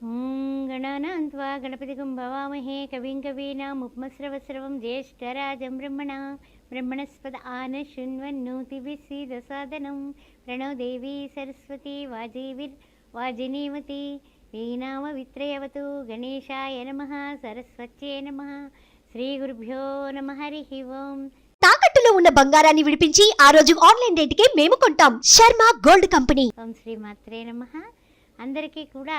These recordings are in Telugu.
ఓం గణానాం త్వా గణపతిగం భవామహే కవిం కవీనాం ఉపమస్రవస్రవం జ్యేష్ఠరాజం బ్రహ్మణ బ్రహ్మణస్పద ఆన శృణ్వన్నోతిభిసీదసాదనం ప్రణవ దేవీ సరస్వతి వాజీవిర్ వాజినీమతి వీనామ విత్రయవతు గణేశాయ నమ సరస్వత్యే నమ శ్రీ గురుభ్యో నమ హరి ఓం తాకట్టులో ఉన్న బంగారాన్ని విడిపించి ఆ రోజు ఆన్లైన్ రేటుకే మేము కొంటాం శర్మ గోల్డ్ కంపెనీ. ఓం శ్రీ మాత్రే నమ. అందరికీ కూడా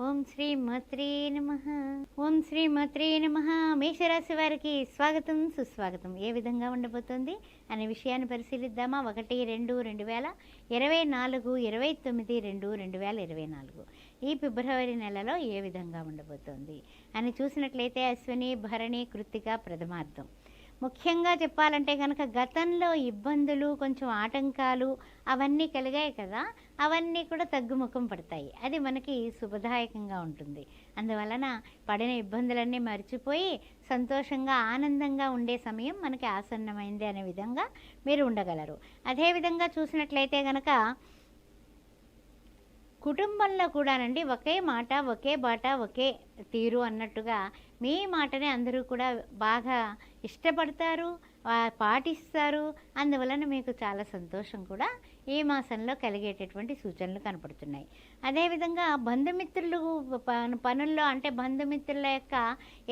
ఓం శ్రీ మాత్రే నమ. ఓం శ్రీ మాత్రే నమ. మేషరాశి వారికి స్వాగతం సుస్వాగతం. ఏ విధంగా ఉండబోతోంది అనే విషయాన్ని పరిశీలిద్దామా? ఒకటి రెండు రెండు వేల ఇరవై నాలుగు ఇరవై తొమ్మిది రెండు రెండు వేల ఇరవై నాలుగు. ఈ ఫిబ్రవరి నెలలో ఏ విధంగా ఉండబోతోంది? అని చూసినట్లయితే అశ్విని భరణి కృత్తిక ప్రథమార్థం. ముఖ్యంగా చెప్పాలంటే కనుక గతంలో ఇబ్బందులు కొంచెం ఆటంకాలు అవన్నీ కలిగాయి కదా అవన్నీ కూడా తగ్గుముఖం పడతాయి. అది మనకి శుభదాయకంగా ఉంటుంది. అందువలన పడిన ఇబ్బందులన్నీ మర్చిపోయి సంతోషంగా ఆనందంగా ఉండే సమయం మనకి ఆసన్నమైంది అనే విధంగా మీరు ఉండగలరు. అదేవిధంగా చూసినట్లయితే కనుక కుటుంబంలో కూడానండి ఒకే మాట ఒకే బాట ఒకే తీరు అన్నట్టుగా మీ మాటని అందరూ కూడా బాగా ఇష్టపడతారు పాటిస్తారు. అందువలన మీకు చాలా సంతోషం కూడా ఈ మాసంలో కలిగేటటువంటి సూచనలు కనపడుతున్నాయి. అదేవిధంగా బంధుమిత్రులు పనుల్లో అంటే బంధుమిత్రుల యొక్క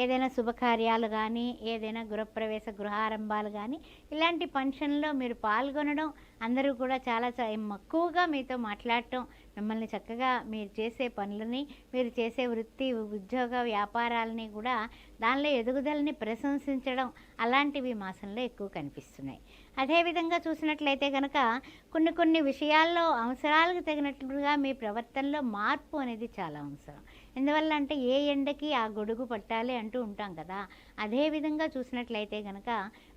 ఏదైనా శుభకార్యాలు కానీ ఏదైనా గృహప్రవేశ గృహారంభాలు కానీ ఇలాంటి ఫంక్షన్లో మీరు పాల్గొనడం అందరూ కూడా చాలా మక్కువగా మీతో మాట్లాడటం మిమ్మల్ని చక్కగా మీరు చేసే పనులని మీరు చేసే వృత్తి ఉద్యోగ వ్యాపారాలని కూడా దానిలో ఎదుగుదలని ప్రశంసించడం అలాంటివి మాసంలో ఎక్కువ కనిపిస్తున్నాయి. అదేవిధంగా చూసినట్లయితే కనుక కొన్ని కొన్ని విషయాల్లో అవసరాలకు తగినట్లుగా మీ ప్రవర్తనలో మార్పు అనేది చాలా అవసరం. ఎందువల్ల అంటే ఏ ఎండకి ఆ గొడుగు పట్టాలి అంటూ ఉంటాం కదా. అదేవిధంగా చూసినట్లయితే కనుక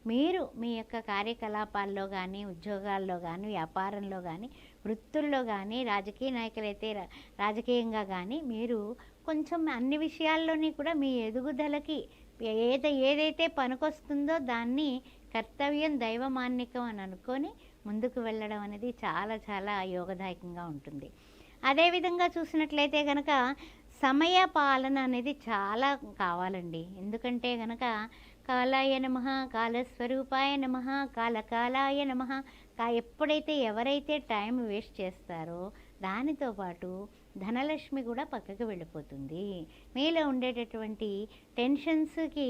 మీరు మీ యొక్క కార్యకలాపాల్లో కానీ ఉద్యోగాల్లో కానీ వ్యాపారంలో కానీ వృత్తుల్లో కానీ రాజకీయ నాయకులైతే రా- రాజకీయంగా కానీ మీరు కొంచెం అన్ని విషయాల్లోని కూడా మీ ఎదుగుదలకి ఏద ఏదైతే పనికొస్తుందో దాన్ని కర్తవ్యం దైవమాన్యకం అని అనుకొని ముందుకు వెళ్ళడం అనేది చాలా చాలా యోగదాయకంగా ఉంటుంది. అదేవిధంగా చూసినట్లయితే కనుక సమయ పాలన అనేది చాలా కావాలండి. ఎందుకంటే కనుక కాలాయ నమ కాలస్వరూపాయ నమ కాలకాలాయ నమ. కా ఎప్పుడైతే ఎవరైతే టైం వేస్ట్ చేస్తారో దానితో పాటు ధనలక్ష్మి కూడా పక్కకు వెళ్ళిపోతుంది. మీలో ఉండేటటువంటి టెన్షన్స్కి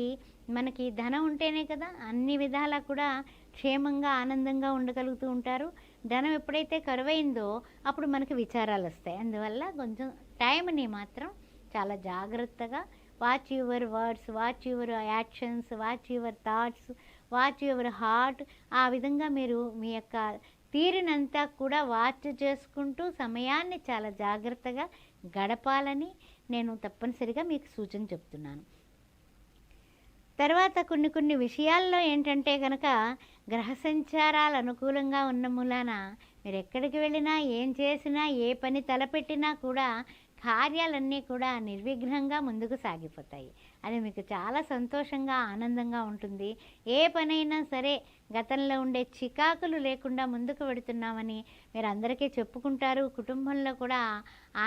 మనకి ధనం ఉంటేనే కదా అన్ని విధాలా కూడా క్షేమంగా ఆనందంగా ఉండగలుగుతూ ఉంటారు. ధనం ఎప్పుడైతే కరువైందో అప్పుడు మనకి విచారాలు వస్తాయి అందువల్ల కొంచెం టైంని మాత్రం చాలా జాగ్రత్తగా watch your words watch your actions watch your thoughts watch your heart ఆ విధంగా మీరు మీ యొక్క తీరినంతా కూడా వాచ్ చేసుకుంటూ సమయాన్ని చాలా జాగ్రత్తగా గడపాలని నేను తప్పనిసరిగా మీకు సూచన చెప్తున్నాను. తర్వాత కొన్ని కొన్ని విషయాల్లో ఏంటంటే కనుక గ్రహ సంచారాలు అనుకూలంగా ఉన్న మూలాన మీరు ఎక్కడికి వెళ్ళినా ఏం చేసినా ఏ పని తలపెట్టినా కూడా కార్యాలన్నీ కూడా నిర్విఘ్నంగా ముందుకు సాగిపోతాయి. అది మీకు చాలా సంతోషంగా ఆనందంగా ఉంటుంది. ఏ పనైనా సరే గతంలో ఉండే చికాకులు లేకుండా ముందుకు వెడుతున్నామని మీరు అందరికీ చెప్పుకుంటారు. కుటుంబంలో కూడా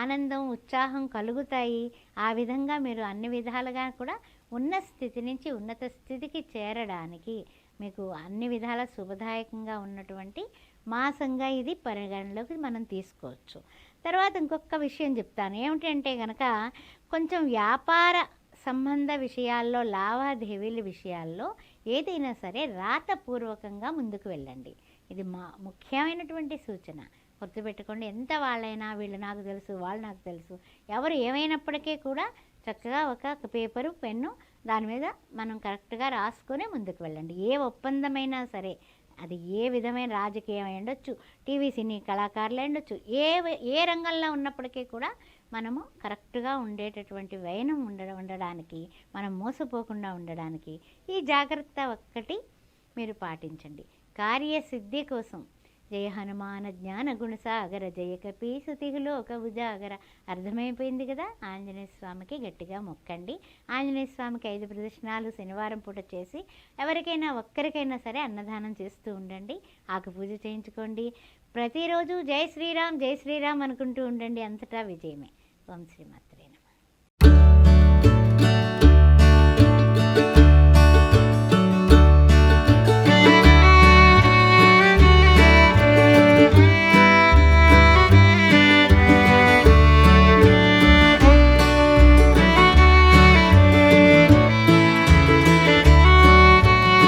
ఆనందం ఉత్సాహం కలుగుతాయి. ఆ విధంగా మీరు అన్ని విధాలుగా కూడా ఉన్న స్థితి నుంచి ఉన్నత స్థితికి చేరడానికి మీకు అన్ని విధాల శుభదాయకంగా ఉన్నటువంటి మాసంగా ఇది పరిగణలోకి మనం తీసుకోవచ్చు. తర్వాత ఇంకొక విషయం చెప్తాను. ఏమిటంటే కనుక కొంచెం వ్యాపార సంబంధ విషయాల్లో లావాదేవీల విషయాల్లో ఏదైనా సరే రాతపూర్వకంగా ముందుకు వెళ్ళండి. ఇది మా ముఖ్యమైనటువంటి సూచన. గుర్తుపెట్టుకోండి ఎంత వాళ్ళైనా వీళ్ళు నాకు తెలుసు వాళ్ళు నాకు తెలుసు. ఎవరు ఏమైనప్పటికీ కూడా చక్కగా ఒక పేపరు పెన్ను దాని మీద మనం కరెక్ట్గా రాసుకొని ముందుకు వెళ్ళండి. ఏ ఒప్పందమైనా సరే అది ఏ విధమైన రాజకీయం అయి ఉండొచ్చు టీవీ సినీ కళాకారులు అయి ఉండొచ్చు ఏ ఏ రంగంలో ఉన్నప్పటికీ కూడా మనము కరెక్ట్గా ఉండేటటువంటి వైనం ఉండ ఉండడానికి మనం మోసపోకుండా ఉండడానికి ఈ జాగ్రత్త ఒక్కటి మీరు పాటించండి. కార్యసిద్ధి కోసం జయ హనుమాన జ్ఞాన గుణసాగర జయ కపీసుతిలోక ఒక ఉజాగర. అర్థమైపోయింది కదా? ఆంజనేయ స్వామికి గట్టిగా మొక్కండి. ఆంజనేయ స్వామికి ఐదు ప్రదక్షిణాలు శనివారం పూట చేసి ఎవరికైనా ఒక్కరికైనా సరే అన్నదానం చేస్తూ ఉండండి. ఆకు పూజ చేయించుకోండి. ప్రతిరోజు జై శ్రీరామ్ జై శ్రీరామ్ అనుకుంటూ ఉండండి. అంతటా విజయమే. ఓం శ్రీమత్.